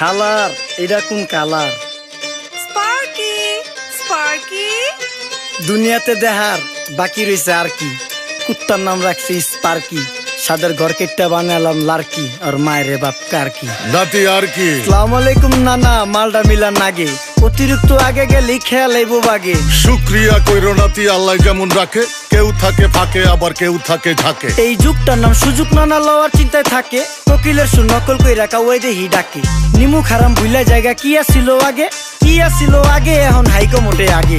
হালার এটা কোন কালার? Sparky Sparky. দুনিয়াতে দেহার বাকি রয়েছে আর কি। কুত্তার নাম রাখছি স্পার্কি। সাদের ঘর কেটটা বানালাম লার্কি আর মায়ের বাপ কারকি নাতি আর কি? সালাম আলাইকুম নানা মালডা মিলা নাগে। অতিরিক্ত আগে গেলে খেয়াল আইব বাগে। শুক্রিয়া কইরো নাতি আল্লাহ যেমন রাখে কেউ থাকে ফাঁকে আবার কেউ থাকে ঝাঁকে। এই যুগটার নাম সুযোগ নানা লওয়ার চিন্তায় থাকে। কোকিলের সু নকল কই রাখা ওই দেহি ডাকে নিমু খারাম ভুলে জায়গা কি আসিল আগে কি আসিল আগে এখন হাইকো মোটে আগে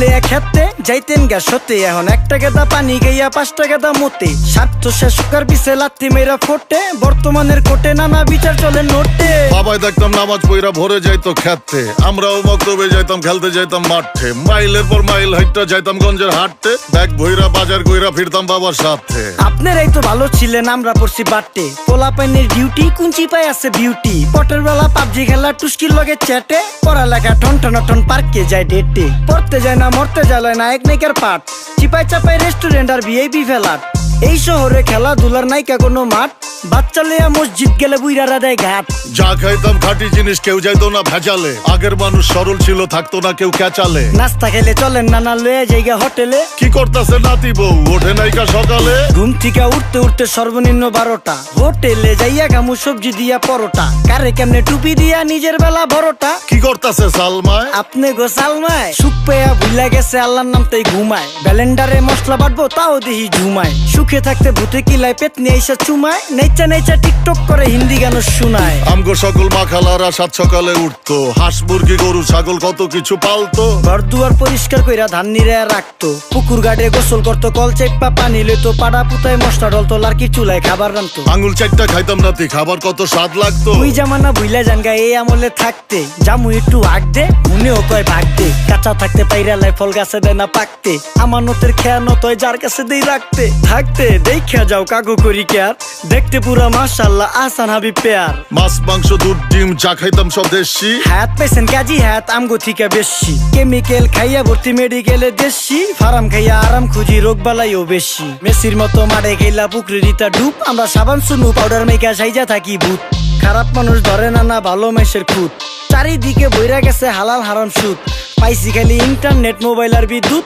এক হাতে যাইতেন গা সতে। এখন একটা গেদা পানি গাইয়া পাঁচটা গেদা মতে। স্বার্থ শেষ সুকার পিছে লাত্তি মেয়েরা ফোটে। বর্তমানের কোটে নানা বিচার চলে নোটে। বাবাই দেখতাম নামাজ পইরা ভরে যাইতো খেতে। আমরাও মক্তবে যাইতাম খেলতে যাইতাম মাঠে। মাইলের পর মাইল হাইটটা যাইতাম গঞ্জের হাটতে ব্যাগ ভইরা বাজার কইরা ফিরতাম বাবার সাথে। আপনারাই তো ভালো ছিলেন আমরা পড়ছি বাটে। পোলা পাইনের ডিউটি কুঞ্চি পাই আছে বিউটি। পটের বেলা পাবজি খেলা টুস্কির লগে চ্যাটে। পড়ালেখা টন টন টন পার্কে যায় ডেটে। পড়তে যায় না মরতে জ্বালায় নায়ক নায়িকার পাট চিপাই চাপাই রেস্টুরেন্ট আর ভিআইপি ফেলার এই শহরে খেলাধুলার নাইকা কোনো মাঠ? বাচ্চা লেয়া মসজিদ গেলে বুইরারা দেয় ঘাট। যা খাইতাম খাঁটি জিনিস কেউ যাইতো না ভেজালে। আগের মানুষ সরল ছিল থাকতো না কেউ ক্যাচালে। নাস্তা খেলে চলেন নানা লয়ে জায়গা হোটেলে। কি করতাছে নাতি বউ? ওঠে নাইকা সকালে? ঘুম থেকে উঠতে উঠতে সর্বনিম্ন বারোটা। হোটেলে যাইয়া গামু সবজি দিয়া পরোটা। কারে কেমনে টুপি দিয়া নিজের বেলা বড়টা কি করতাছে সালমায়? আপনি গোসালমায় সুখ পেয়া ভুলা গেছে আল্লাহর নাম তাই ঘুমায়। ব্যালেন্ডারে মশলা বাটবো তাও দেখি ঝুমায়। সুখে থাকতে ভূতে কিলায় পেট নিয়ে এসে চুমায় টিকটক করে হিন্দি গান শোনায়। আমগো সকল মাখালারা সাত সকালে উঠতো। হাঁস মুরগি গরু ছাগল কত কিছু পালতো। ঘর দুয়ার পরিষ্কার কইরা ধান নিরে রাখতো। পুকুর গাড়ে গোসল করতো কল চেপা পানি লইতো পাড়া পুতায় মশলা ডলতো লার্কি চুলায় খাবার রান্তো আঙুল চারটা খাইতাম নাতি খাবার কত স্বাদ লাগতো। ওই জামানা বুইলা জানগা এই আমলে থাকতে। জামু একটু আগ দে মনেও কয় ভাগ দে। কাঁচা থাকতে পাইরালায় ফল গাছে দেয় না পাকতে। আমানতের খেয়ানো তয় যার কাছে দেই রাখতে। থাকতে দেখা যাও কাগু করি কেয়ার দেখতে পুরা মাশাল্লাহ আসান হাবি পেয়ার। মাছ মাংস দুধ ডিম চা খাইতাম সব দেশি। হাত পেছেন কাজী হাত আমগো থিকা বেশি। কেমিক্যাল খাইয়া ভর্তি মেডিকেলে দেশি। ফার্ম খাইয়া আরাম খুঁজি রোগ বালাইও বেশি। মেসির মতো মারে গেলা পুকুরে রিতা ডুব। আমরা সাবান সুনু পাউডার মেকা সাইজা থাকি ভূত। খারাপ মানুষ ধরে না না ভালো মেসের খুঁত। চারিদিকে বইরা গেছে হালাল হারাম সুদ। পাইছি খালি ইন্টারনেট মোবাইল আর বিদ্যুৎ।